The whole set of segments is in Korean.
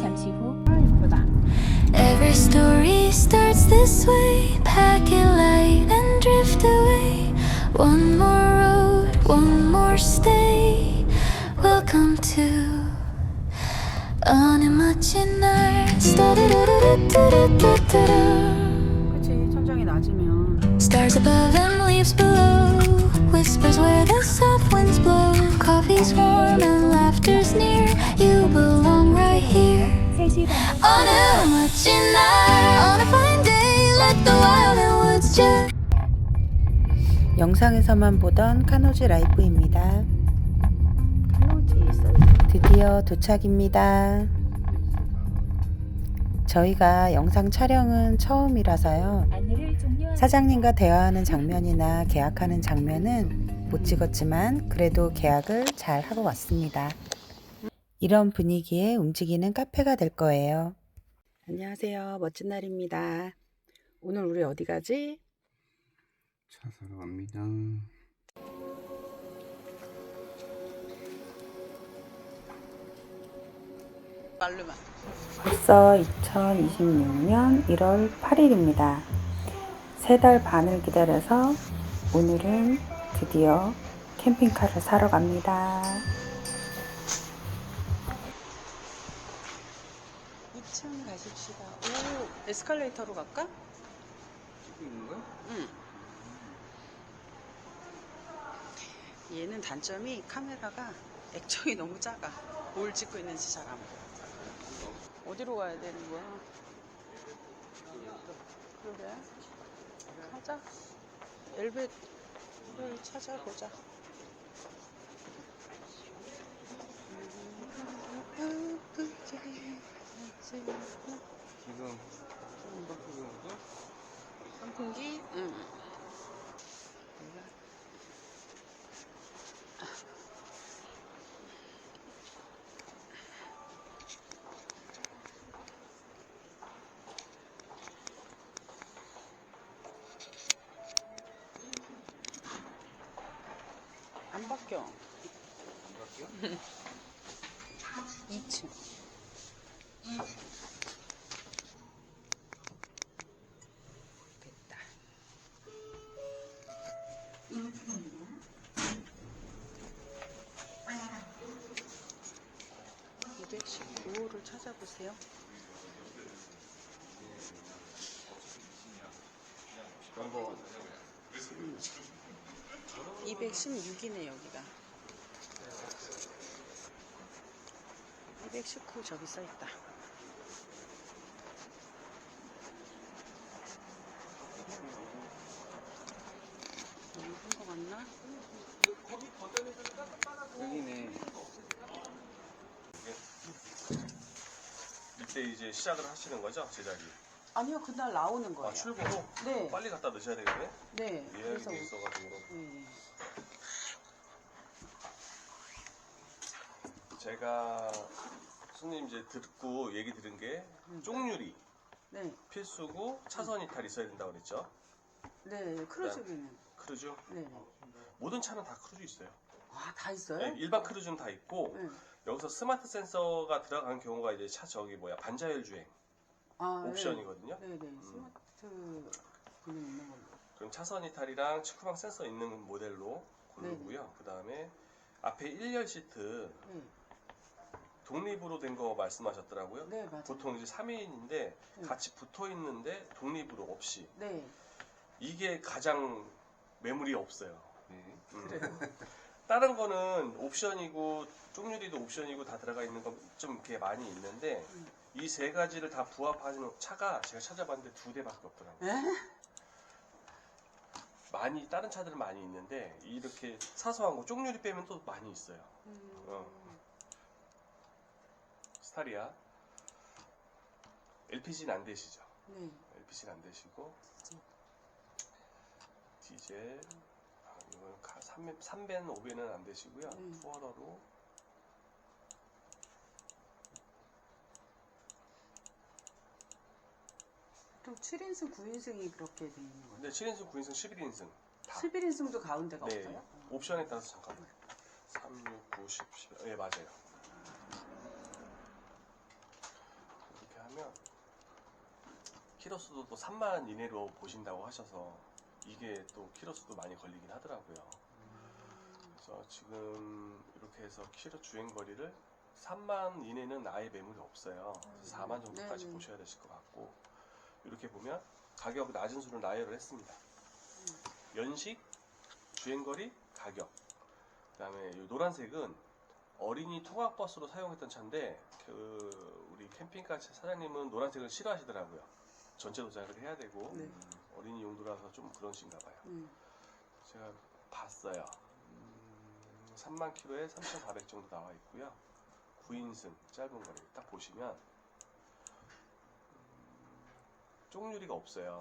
잠시 후 Every story starts this way. Pack it light and drift away. One more road, one more stay. Welcome to 어느마치 날 그치 천장이 낮으면 Stars above and leaves below. Coffee's warm and laughter's near. You belong right here. 3시 반 On a 멋진 날, on a fine day, let the wild and woods just. 영상에서만 보던 카노지 라이프입니다. 드디어 도착입니다. 저희가 영상 촬영은 처음이라서요. 사장님과 대화하는 장면이나 계약하는 장면은 못 찍었지만 그래도 계약을 잘 하고 왔습니다. 이런 분위기에 움직이는 카페가 될 거예요. 안녕하세요. 멋진 날입니다. 오늘 우리 어디 가지? 차 사러 갑니다. 벌써 2026년 1월 8일입니다. 세 달 반을 기다려서 오늘은 드디어 캠핑카를 사러 갑니다. 2층 가십시다. 오, 에스컬레이터로 갈까? 찍고 있는 거야? 응. 얘는 단점이 카메라가 액정이 너무 작아. 뭘 찍고 있는지 잘 안 보여. 어디로 가야 되는 거야? 그래? 가자. 엘베 를 찾아보자. 지금 거? 선풍기? 응. 안 바뀌어. 안 갈게요. 2층. 됐다. (219호를) 찾아보세요. 한번 216이네 여기가 219 저기 써있다 너무 큰거 같나? 여기네. 이때 이제 시작을 하시는 거죠 제작이? 아니요 그날 나오는 거예요 아 출고로 네. 빨리 갖다 넣으셔야 되겠네. 네 예약이 그래서 돼 있어가지고 네. 제가 손님 이제 듣고 얘기 들은 게 쪽유리 네, 필수고 차선 이탈 있어야 된다고 그랬죠. 네 크루즈기는 크루즈 네. 모든 차는 다 크루즈 있어요. 와다 있어요? 네, 일반 크루즈는 다 있고 네. 여기서 스마트 센서가 들어간 경우가 이제 차 저기 뭐야 반자율 주행 아, 옵션이거든요. 네, 네, 스마트 기능 있는 걸로. 그럼 차선 이탈이랑 측후방 센서 있는 모델로 고르고요. 그 다음에 앞에 1열 시트 네, 독립으로 된 거 말씀하셨더라고요. 네 맞아요. 보통 이제 3인인데 네. 같이 붙어 있는데 독립으로 없이 네, 이게 가장 매물이 없어요. 네. 음. 그래요. 다른 거는 옵션이고 쪽유리도 옵션이고 다 들어가 있는 거 좀 이렇게 많이 있는데 음. 이 세 가지를 다 부합하는 차가 제가 찾아봤는데 두 대밖에 없더라고요. 에? 많이 다른 차들은 많이 있는데 이렇게 사소한 거 쪽유리 빼면 또 많이 있어요. 음, 어. 스타리아 LPG는 안 되시죠? 네, LPG는 안 되시고 디젤. 디젤 아, 이건 3, 3벤 5벤은 안 되시고요. 음. 투어러로 또 7인승, 9인승이 그렇게 돼 있는 거예요. 근데 7인승, 9인승, 11인승 다. 11인승도 가운데가 네. 없어요? 옵션에 따라서 잠깐만. 3, 6, 9, 10, 11. 예, 맞아요. 이렇게 하면 키로수도 또 3만 이내로 보신다고 하셔서 이게 또 키로수도 많이 걸리긴 하더라고요. 그래서 지금 이렇게 해서 키로 주행 거리를 3만 이내는 아예 매물이 없어요. 그래서 4만 정도까지 네, 네. 보셔야 되실 것 같고 이렇게 보면 가격 낮은 수를 나열을 했습니다. 연식, 주행거리, 가격. 그다음에 이 노란색은 어린이 통학버스로 사용했던 차인데 그 우리 캠핑카 사장님은 노란색을 싫어하시더라고요. 전체 도장을 해야 되고 네. 어린이 용도라서 좀 그런신가 봐요. 음. 제가 봤어요. 음, 3만 킬로에 3,400 정도 나와 있고요. 9인승 짧은 거리 딱 보시면 음, 쪽유리가 없어요.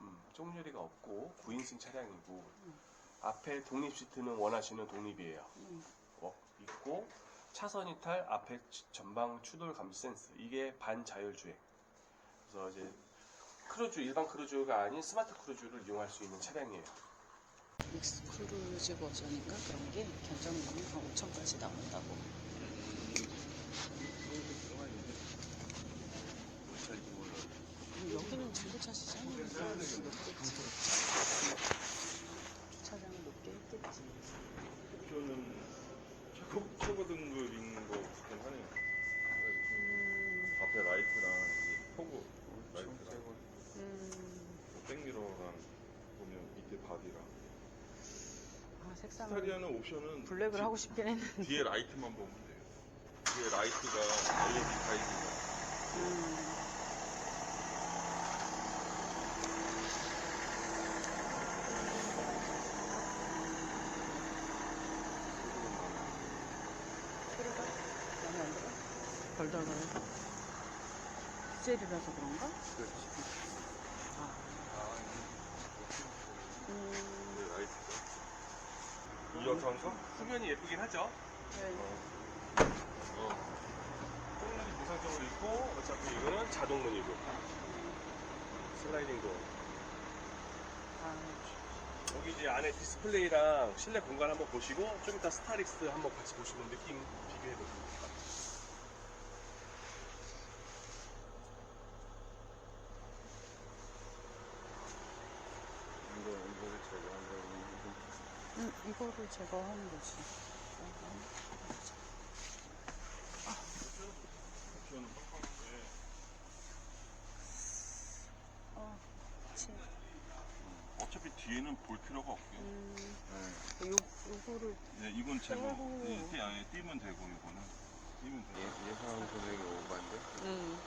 음, 쪽유리가 없고 9인승 차량이고 앞에 독립 시트는 원하시는 독립이에요. 음. 어, 있고 차선 이탈 앞에 치- 전방 추돌 감지 센스 이게 반자율 주행. 그래서 이제 크루즈 일반 크루즈가 아닌 스마트 크루즈를 이용할 수 있는 차량이에요. 믹스 크루즈 버전인가 그런 게 견적률이 한 5천까지 나온다고. 그럼 여기는 중고차 시장이니까 높겠지. 주차장을 높게 했겠지. 옵션은 최고, 최고 등급인 거 같긴 하네요. 음, 앞에 라이트랑 이제 포구 라이트랑 음, 백미러랑 보면 밑에 바디랑 아, 색상은 스타리아는 옵션은 블랙을 뒤- 하고 싶긴 했는데. 뒤에 라이트만 보면 돼요. 뒤에 라이트가 LED 타입이고 음, 소리가 마음에 안 들어? 덜덜덜. 디젤이라서 그런가? 아. 음, 라이트가 이어탄서? 후면이 예쁘긴 하죠. 네. 어. 통문이 정상적으로 있고 어차피 이거는 자동문이고 슬라이딩 도어. 아, 여기 이제 안에 디스플레이랑 실내 공간 한번 보시고 좀 이따 스타릭스 한번 같이 보시면 느낌 비교해 보시면 될것 같아요. 이거 이거를 제거한 거 음, 이거를 제거하는 거지. 어, 그치. 어차피 뒤에는 볼 필요가 없고요. 음, 네. 요, 요거를 네, 이건 제거. 빼고. 네, 띄, 아니, 띄면 되고 이거는 띄면 되고. 예상 금액이 오반데? 음,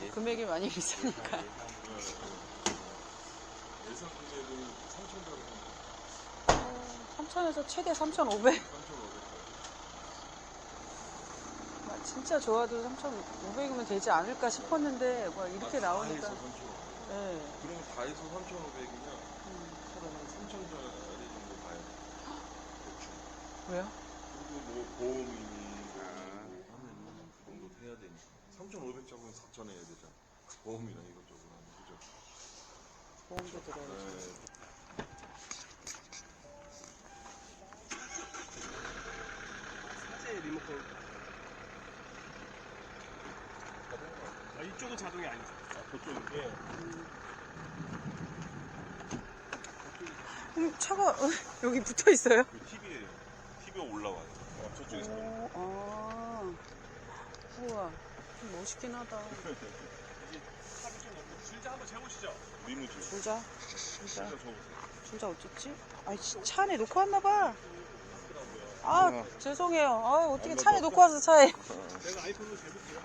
예- 금액이 많이 비싸니까. 예상 금액은 3,000원. 3,000에서 최대 3,500. 3,500. 아, 진짜 좋아도 3,500이면 되지 않을까 싶었는데 뭐 이렇게 나오니까. 3,500. 네. 그럼 다 해서 3,500이면 음, 사람은 3,000짜리 정도 가요. 대충. 왜요? 그리고 뭐 보험이니 뭐 하면 그 정도 해야 되니까. 3,500짜리는 4,000 해야 되잖아. 보험이나 이것저것 하면 그죠? 보험도 들어야죠. 네. 리모컨. 아, 이쪽은 자동이 아니죠. 그쪽 예. 음, 차가 여기 붙어 있어요? 그 TV에요. TV가 올라와요. 어, 저쪽에 서 오, 아. 우와. 좀 멋있긴 하다. 차를 좀 넣고 줄자 한번 재보시죠. 리무진. 줄자. 진짜 줄자. 저보세요. 줄자 어쨌지? 아, 차 안에 놓고 왔나 봐. 아, 죄송해요. 아, 어떻게 차에 놓고 와서 차에. 내가 아이폰으로 재볼게요.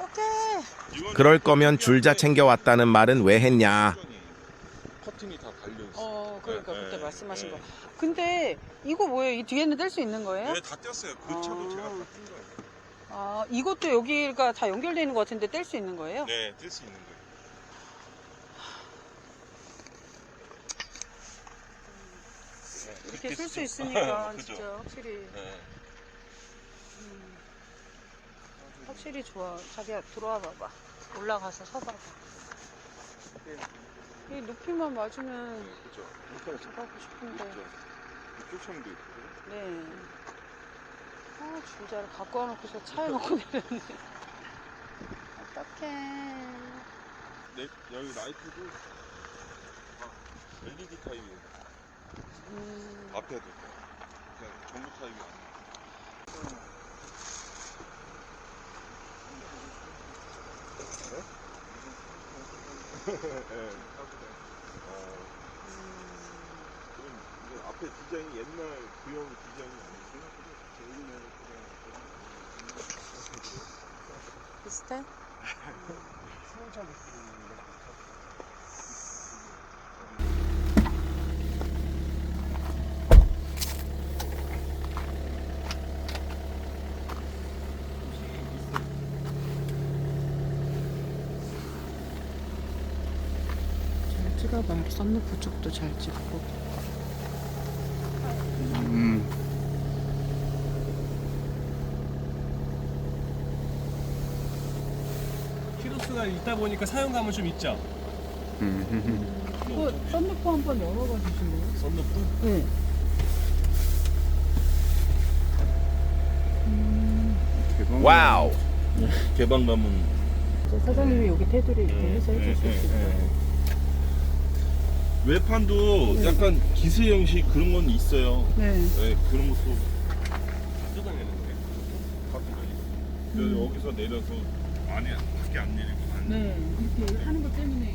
어떡해. 그럴 거면 줄자 챙겨왔다는 말은 왜 했냐? 커튼이 다 달려 있어. 어, 그러니까 네, 그때 네, 말씀하신 네. 거. 근데 이거 뭐예요? 이 뒤에는 뗄 수 있는 거예요? 네, 다 뗐어요. 그 차도 아. 제가 다 뗀 거예요. 아, 이것도 여기가 다 연결되어 있는 것 같은데 뗄 수 있는 거예요? 네, 뗄 수 있는 거예요. 이렇게 쓸 수 있으니까 그죠? 진짜 확실히 네. 음, 확실히 좋아. 자기야 들어와 봐봐. 올라가서 서 봐봐. 이 높이만 맞으면 네, 그죠. 잡아보고 싶은데. 있죠. 쫓창도 있고. 네. 아, 줄자를 갖고 와놓고서 차에 놓고 내렸네. 어떡해. 네, 여기 라이트도 다 LED 타입이에요. 음, 앞에도 그냥 전구 타입이 아니에요. 네? 네. 어, 그럼 이제 앞에 디자인이 옛날 구형 디자인이 아니고 제일은 비슷해? 잘 찍어봐. 썬루프 쪽도 잘 찍고. 키로수가 있다 보니까 사용감은 좀 있죠. 이거 썬루프 한번 열어봐 주실래요? 썬루프? 네. 와우. 개방감은 사장님이 여기 테두리 이렇게 해서 네, 해줄 수 네, 네. 거예요. 외판도 약간 기스 형식 그런 건 있어요. 네. 네, 그런 것도 뜯어내는데. 여- 여기서 내려서 안에 밖에 안 내리고 안 네. 이렇게 하는 것 때문에.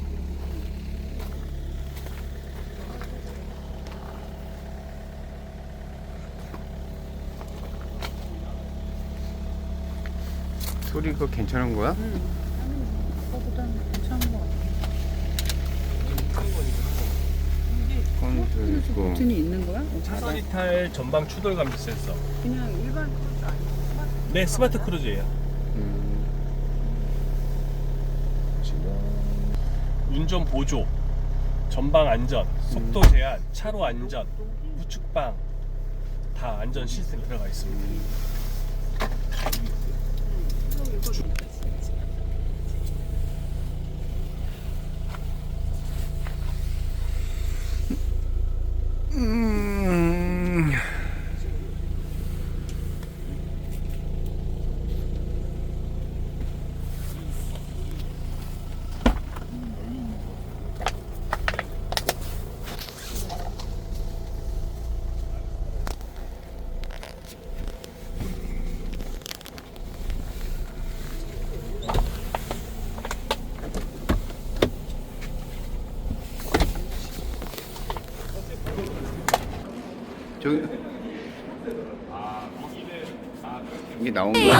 소리가 괜찮은 거야? 응. 아까보다는 괜찮은 것 같아. 콘도 있고. 버튼이 있는 거야? 어, 차선 이탈 전방 추돌 감지 센서. 그냥 일반 크루즈 아니고 스마트 네, 스마트 크루즈예요. 음, 운전 보조, 전방 안전, 속도 제한, 차로 안전, 우측방 다 안전 시스템 들어가 있습니다. 음. Mm. 이게 나온 거야?